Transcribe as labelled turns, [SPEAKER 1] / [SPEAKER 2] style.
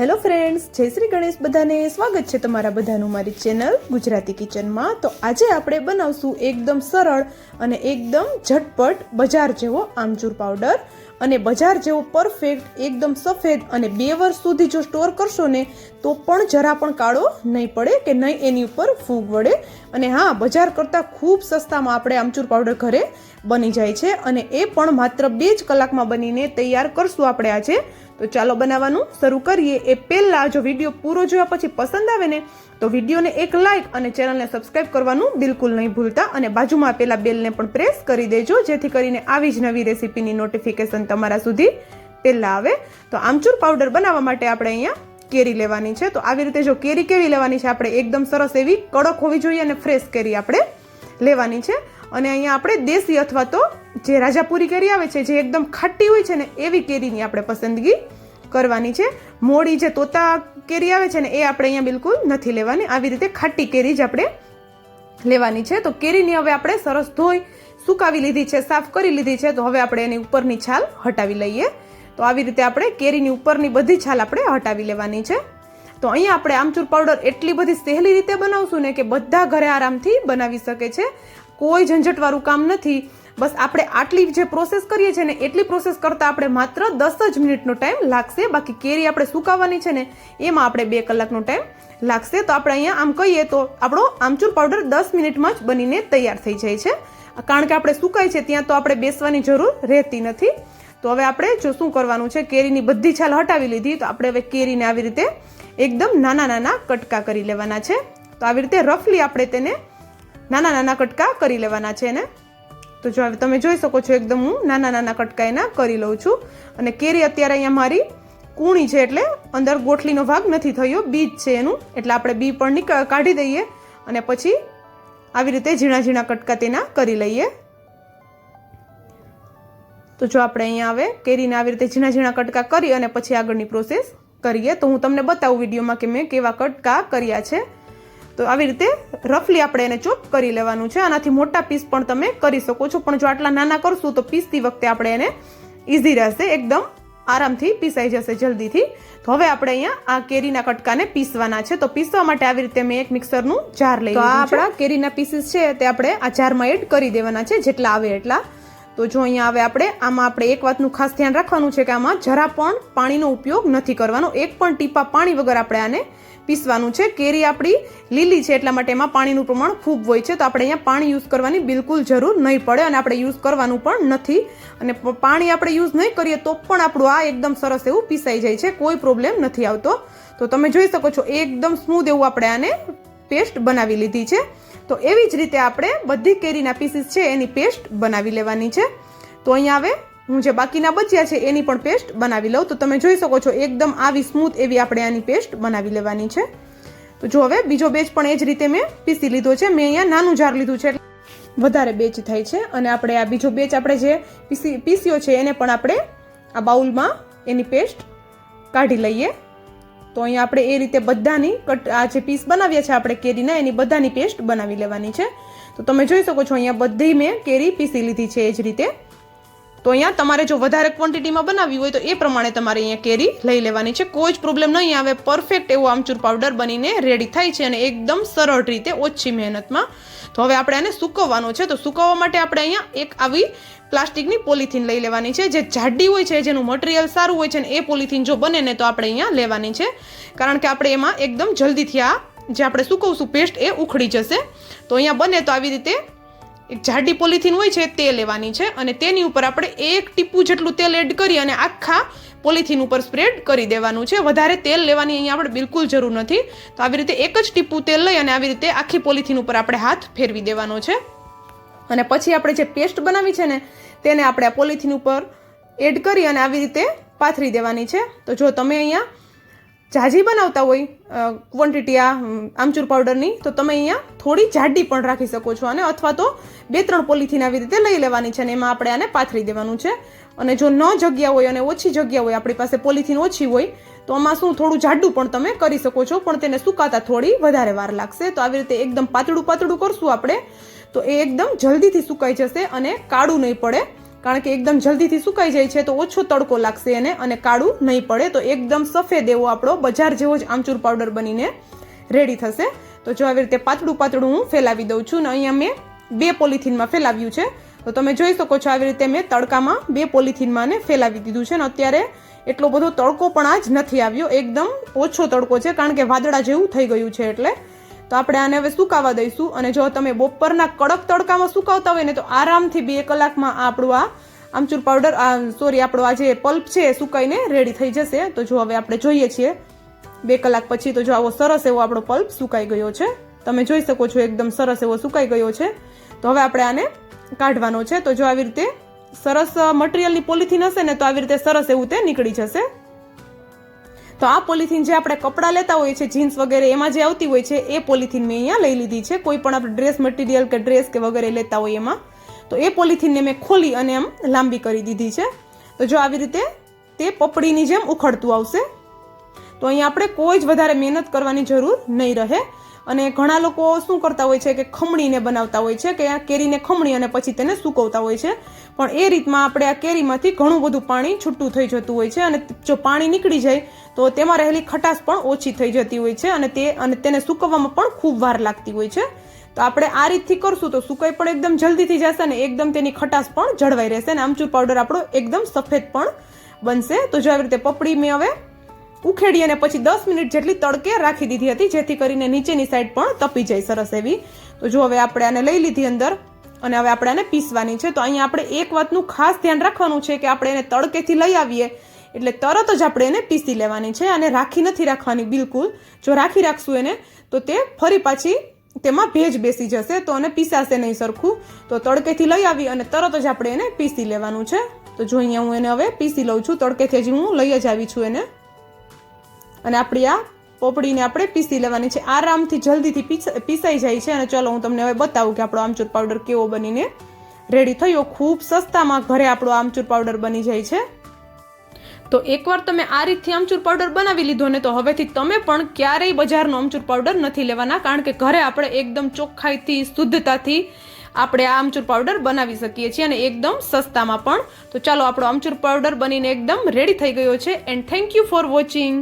[SPEAKER 1] Hello friends, જય શ્રી ગણેશ બધાને. સ્વાગત છે તમારા બધાનું મારી ચેનલ ગુજરાતી કિચનમાં. તો આજે આપણે બનાવશું એકદમ સરળ અને એકદમ ઝટપટ બજાર જેવો આમચૂર પાવડર. અને બજાર જેવો પરફેક્ટ એકદમ સફેદ અને બે વર્ષ સુધી જો સ્ટોર કરશો ને, તો પણ જરા પણ કાળો નહીં પડે કે નહીં એની ઉપર ફૂગ વળે. અને હા, બજાર કરતાં ખૂબ સસ્તામાં આપણે આમચૂર પાવડર ઘરે બની જાય છે. અને એ પણ માત્ર બે જ કલાકમાં બનીને તૈયાર કરશું આપણે આજે. તો ચાલો બનાવવાનું શરૂ કરીએ. એ પહેલાં જો વીડિયો પૂરો જોયા પછી પસંદ આવે ને, તો વિડીયોને એક લાઇક અને ચેનલને સબસ્ક્રાઇબ કરવાનું બિલકુલ નહીં ભૂલતા. અને બાજુમાં આપેલા બેલને પણ પ્રેસ કરી દેજો, જેથી કરીને આવી જ નવી રેસીપીની નોટિફિકેશન તમારા સુધી પહેલાં આવે. તો આમચૂર પાવડર બનાવવા માટે આપણે અહીંયા કેરી લેવાની છે. તો આવી રીતે જો કેરી કેવી લેવાની છે, આપણે એકદમ સરસ એવી કડક હોવી જોઈએ અને ફ્રેશ કેરી આપણે લેવાની છે. અને અહીંયા આપણે દેશી અથવા તો જે રાજાપુરી કેરી આવે છે, જે એકદમ ખાટી હોય છે ને, એવી કેરીની આપણે પસંદગી કરવાની છે. મોડી જે તોતા કેરી આવે છે ને, એ આપણે અહીંયા બિલકુલ નથી લેવાની. આવી રીતે ખાટી કેરી જ આપણે લેવાની છે. તો કેરીની હવે આપણે સરસ ધોઈ સુકાવી લીધી છે, સાફ કરી લીધી છે. તો હવે આપણે એની ઉપરની છાલ હટાવી લઈએ. તો આવી રીતે આપણે કેરીની ઉપરની બધી છાલ આપણે હટાવી લેવાની છે. તો અહીંયા આપણે આમચૂર પાવડર એટલી બધી સહેલી રીતે બનાવશું ને કે બધા ઘરે આરામથી બનાવી શકે છે. કોઈ ઝંઝટવાળું કામ નથી. બસ આપણે આટલી જે પ્રોસેસ કરીએ છીએ ને, એટલી પ્રોસેસ કરતાં આપણે માત્ર દસ જ મિનિટનો ટાઈમ લાગશે. બાકી કેરી આપણે સુકાવવાની છે ને, એમાં આપણે બે કલાકનો ટાઈમ લાગશે. તો આપણે અહીંયા આમ કહીએ તો આપણો આમચૂર પાવડર દસ મિનિટમાં જ બનીને તૈયાર થઈ જાય છે. કારણ કે આપણે સુકાય છે ત્યાં તો આપણે બેસવાની જરૂર રહેતી નથી. તો હવે આપણે જો શું કરવાનું છે, કેરીની બધી છાલ હટાવી લીધી, તો આપણે હવે કેરીને આવી રીતે એકદમ નાના નાના કટકા કરી લેવાના છે. તો આવી રીતે રફલી આપણે તેને નાના નાના કટકા કરી લેવાના છે એને. તો જો તમે જોઈ શકો છો એકદમ હું નાના નાના કટકા એના કરી લઉં છું. અને કેરી અત્યારે અહીંયા મારી કૂણી છે એટલે અંદર ગોઠલીનો ભાગ નથી થયો, બીજ છે એનું. એટલે આપણે બી પણ કાઢી દઈએ અને પછી આવી રીતે ઝીણા ઝીણા કટકા તેના કરી લઈએ. તો જો આપણે અહીંયા આવે કેરીને આવી રીતે ઝીણા ઝીણા કટકા કરી અને પછી આગળની પ્રોસેસ કરીએ. તો હું તમને બતાવું વિડીયોમાં કે મેં કેવા કટકા કર્યા છે. તો આવી રીતે રફલી આપણે એને ચોપ કરી લેવાનું છે. આનાથી મોટા પીસ પણ તમે કરી શકો છો. પણ જો આટલા નાના કરશું તો પીસતી વખતે આપણે એને ઇઝી રહેશે. એકદમ આરામથી પીસાઈ જશે જલ્દીથી. તો હવે આપણે અહીંયા આ કેરીના કટકાને પીસવાના છે. તો પીસવા માટે આવી રીતે મેં એક મિક્સરનું જાર લઈ તો આ આપણા કેરીના પીસીસ છે તે આપણે આ જારમાં એડ કરી દેવાના છે. જેટલા આવે એટલા. તો જો અહીંયા હવે આપણે, આમાં આપણે એક વાતનું ખાસ ધ્યાન રાખવાનું છે કે આમાં જરા પણ પાણીનો ઉપયોગ નથી કરવાનો. એક પણ ટીપા પાણી વગર આપણે આને પીસવાનું છે. કેરી આપણી લીલી છે એટલા માટે એમાં પાણીનું પ્રમાણ ખૂબ હોય છે. તો આપણે અહીંયા પાણી યુઝ કરવાની બિલકુલ જરૂર નહીં પડે અને આપણે યુઝ કરવાનું પણ નથી. અને પાણી આપણે યુઝ નહીં કરીએ તો પણ આપણું આ એકદમ સરસ એવું પીસાઈ જાય છે. કોઈ પ્રોબ્લેમ નથી આવતો. તો તમે જોઈ શકો છો, એકદમ સ્મૂધ એવું આપણે આને પેસ્ટ બનાવી લીધી છે. તો એવી જ રીતે આપણે બધી કેરીના પીસીસ છે એની પેસ્ટ બનાવી લેવાની છે. તો અહીંયા હવે હું જે બાકીના બચ્યા છે એની પણ પેસ્ટ બનાવી લઉં. તો તમે જોઈ શકો છો એકદમ આવી સ્મૂથ એવી આપણે આની પેસ્ટ બનાવી લેવાની છે. તો જો હવે બીજો બેચ પણ એ જ રીતે મેં પીસી લીધો છે. મેં અહીંયા નાનું જાર લીધું છે. વધારે બેચ થાય છે. અને આપણે આ બીજો બેચ આપણે જે પીસી, પીસ્યો છે એને પણ આપણે આ બાઉલમાં એની પેસ્ટ કાઢી લઈએ. તો અહીંયા આપણે એ રીતે બધાની કટ આ જે પીસ બનાવ્યા છે આપણે કેરીના, એની બધાની પેસ્ટ બનાવી લેવાની છે. તો તમે જોઈ શકો છો અહીંયા બધી મેં કેરી પીસી લીધી છે એ જ રીતે. તો અહીંયા તમારે જો વધારે ક્વોન્ટિટીમાં બનાવવી હોય તો એ પ્રમાણે તમારે અહીંયા કેરી લઈ લેવાની છે. કોઈ જ પ્રોબ્લેમ નહીં આવે. પરફેક્ટ એવો આમચૂર પાવડર બનીને રેડી થાય છે અને એકદમ સરળ રીતે ઓછી મહેનતમાં. તો હવે આપણે આને સૂકવવાનો છે. તો સૂકવવા માટે આપણે અહીંયા એક આવી પ્લાસ્ટિકની પોલિથીન લઈ લેવાની છે. જે જાડી હોય છે, જેનું મટીરિયલ સારું હોય છે ને એ પોલિથીન જો બને ને તો આપણે અહીંયા લેવાની છે. કારણ કે આપણે એમાં એકદમ જલ્દીથી આ જે આપણે સૂકવશું પેસ્ટ એ ઉખડી જશે. તો અહીંયા બને તો આવી રીતે એક જાડી પોલિથીન હોય છે, તે લેવાની છે અને તેની ઉપર આપણે એક ટીપું જેટલું તેલ એડ કરી અને આખા પોલિથીન ઉપર સ્પ્રેડ કરી દેવાનું છે. વધારે તેલ લેવાની અહીંયા આપણે બિલકુલ જરૂર નથી. તો આવી રીતે એક જ ટીપું તેલ લઈ અને આવી રીતે આખી પોલિથીન ઉપર આપણે હાથ ફેરવી દેવાનો છે. અને પછી આપણે જે પેસ્ટ બનાવી છે ને, તેને આપણે આ પોલિથીન ઉપર એડ કરી અને આવી રીતે પાથરી દેવાની છે. તો જો તમે અહીંયા જાજી બનાવતા હોય ક્વોન્ટિટી આ આમચૂર પાવડરની તો તમે અહીંયા થોડી જાડી પણ રાખી શકો છો અને અથવા તો બે ત્રણ પોલિથીન આવી રીતે લઈ લેવાની છે અને એમાં આપણે આને પાથરી દેવાનું છે. અને જો ન જગ્યા હોય અને ઓછી જગ્યા હોય, આપણી પાસે પોલિથીન ઓછી હોય, તો આમાં શું થોડું જાડું પણ તમે કરી શકો છો, પણ તેને સુકાતા થોડી વધારે વાર લાગશે. તો આવી રીતે એકદમ પાતળું પાતળું કરશું આપણે, તો એ એકદમ જલ્દીથી સુકાઈ જશે અને કાળું નહીં પડે. કારણ કે એકદમ જલ્દીથી સુકાઈ જાય છે તો ઓછો તડકો લાગશે એને અને કાળું નહીં પડે. તો એકદમ સફેદ એવો આપણો બજાર જેવો જ આમચૂર પાવડર બનીને રેડી થશે. તો જો આવી રીતે પાતળું પાતળું હું ફેલાવી દઉં છું ને અહીંયા મેં બે પોલિથીનમાં ફેલાવ્યું છે. તો તમે જોઈ શકો છો આવી રીતે મેં તડકામાં બે પોલિથીનમાં ને ફેલાવી દીધું છે ને અત્યારે એટલો બધો તડકો પણ આજ નથી આવ્યો. એકદમ ઓછો તડકો છે કારણ કે વાદળા જેવું થઈ ગયું છે એટલે તો આપણે આને હવે સુકાવા દઈશું અને જો તમે બપોરના કડક તડકામાં સુકાવતા હોય ને તો આરામથી બે કલાકમાં આપણું આ આમચૂર પાવડર આ સોરી આપણો આ જે પલ્પ છે એ સુકાઈને રેડી થઈ જશે. તો જો હવે આપણે જોઈએ છીએ, બે કલાક પછી તો જો આવો સરસ એવો આપણો પલ્પ સુકાઈ ગયો છે. તમે જોઈ શકો છો એકદમ સરસ એવો સુકાઈ ગયો છે. તો હવે આપણે આને કાઢવાનો છે. તો જો આવી રીતે સરસ મટીરિયલની પોલિથીન હશે ને તો આવી રીતે સરસ એવું તે નીકળી જશે. તો આ પોલિથીન જે આપણે કપડાં લેતા હોઈએ છીએ, જીન્સ વગેરે, એમાં જે આવતી હોય છે, એ પોલિથીન મેં અહીંયા લઈ લીધી છે. કોઈ પણ આપણે ડ્રેસ મટીરિયલ કે ડ્રેસ કે વગેરે લેતા હોય એમાં. તો એ પોલિથીનને મેં ખોલી અને એમ લાંબી કરી દીધી છે. તો જો આવી રીતે તે પપડીની જેમ ઉખડતું આવશે. તો અહીંયા આપણે કોઈ જ વધારે મહેનત કરવાની જરૂર નહીં રહે. અને ઘણા લોકો શું કરતા હોય છે કે ખમણીને બનાવતા હોય છે, કે આ કેરીને ખમણી અને પછી તેને સૂકવતા હોય છે. પણ એ રીતમાં આપણે આ કેરીમાંથી ઘણું બધું પાણી છૂટું થઈ જતું હોય છે અને જો પાણી નીકળી જાય, તો તેમાં રહેલી ખટાશ પણ ઓછી થઈ જતી હોય છે અને તે, અને તેને સૂકવવામાં પણ ખૂબ વાર લાગતી હોય છે. તો આપણે આ રીતથી કરશું તો સુકાઈ પણ એકદમ જલ્દીથી જશે ને એકદમ તેની ખટાશ પણ જળવાઈ રહેશે અને આમચૂર પાવડર આપણો એકદમ સફેદ પણ બનશે. તો જો આવી રીતે પપડી મેં હવે ઉખેડી અને પછી દસ મિનિટ જેટલી તડકે રાખી દીધી હતી, જેથી કરીને નીચેની સાઈડ પણ તપી જાય સરસ એવી. તો જો હવે આપણે આને લઈ લીધી અંદર અને હવે આપણે આને પીસવાની છે, તો અહીંયા આપણે એક વાતનું ખાસ ધ્યાન રાખવાનું છે કે આપણે એને તડકેથી લઈ આવીએ, એટલે તરત જ આપણે એને પીસી લેવાની છે અને રાખી નથી રાખવાની બિલકુલ. જો રાખી રાખશું એને, તો તે ફરી પાછી તેમાં ભેજ બેસી જશે, તો અને પીસાશે નહીં સરખું. તો તડકેથી લઈ આવી અને તરત જ આપણે એને પીસી લેવાનું છે. તો જો અહીંયા હું એને હવે પીસી લઉં છું, તડકેથી હજી હું લઈ જ આવી છું એને. અને આપણી આ પોપડીને આપણે પીસી લેવાની છે. આરામથી જલ્દીથી પીસાઈ જાય છે અને ચલો હું તમને હવે બતાવું કે આપણો આમચૂર પાવડર કેવો બનીને રેડી થયો. ખૂબ સસ્તામાં ઘરે આપણો આમચૂર પાવડર બની જાય છે. તો એકવાર તમે આ રીતથી આમચૂર પાવડર બનાવી લીધો ને તો હવેથી તમે પણ ક્યારેય બજારનો આમચૂર પાવડર નથી લેવાના, કારણ કે ઘરે આપણે એકદમ ચોખ્ખાઈથી, શુદ્ધતાથી આપણે આ આમચૂર પાવડર બનાવી શકીએ છીએ અને એકદમ સસ્તામાં પણ. તો ચાલો આપણો આમચૂર પાવડર બનીને એકદમ રેડી થઈ ગયો છે. And thank you for watching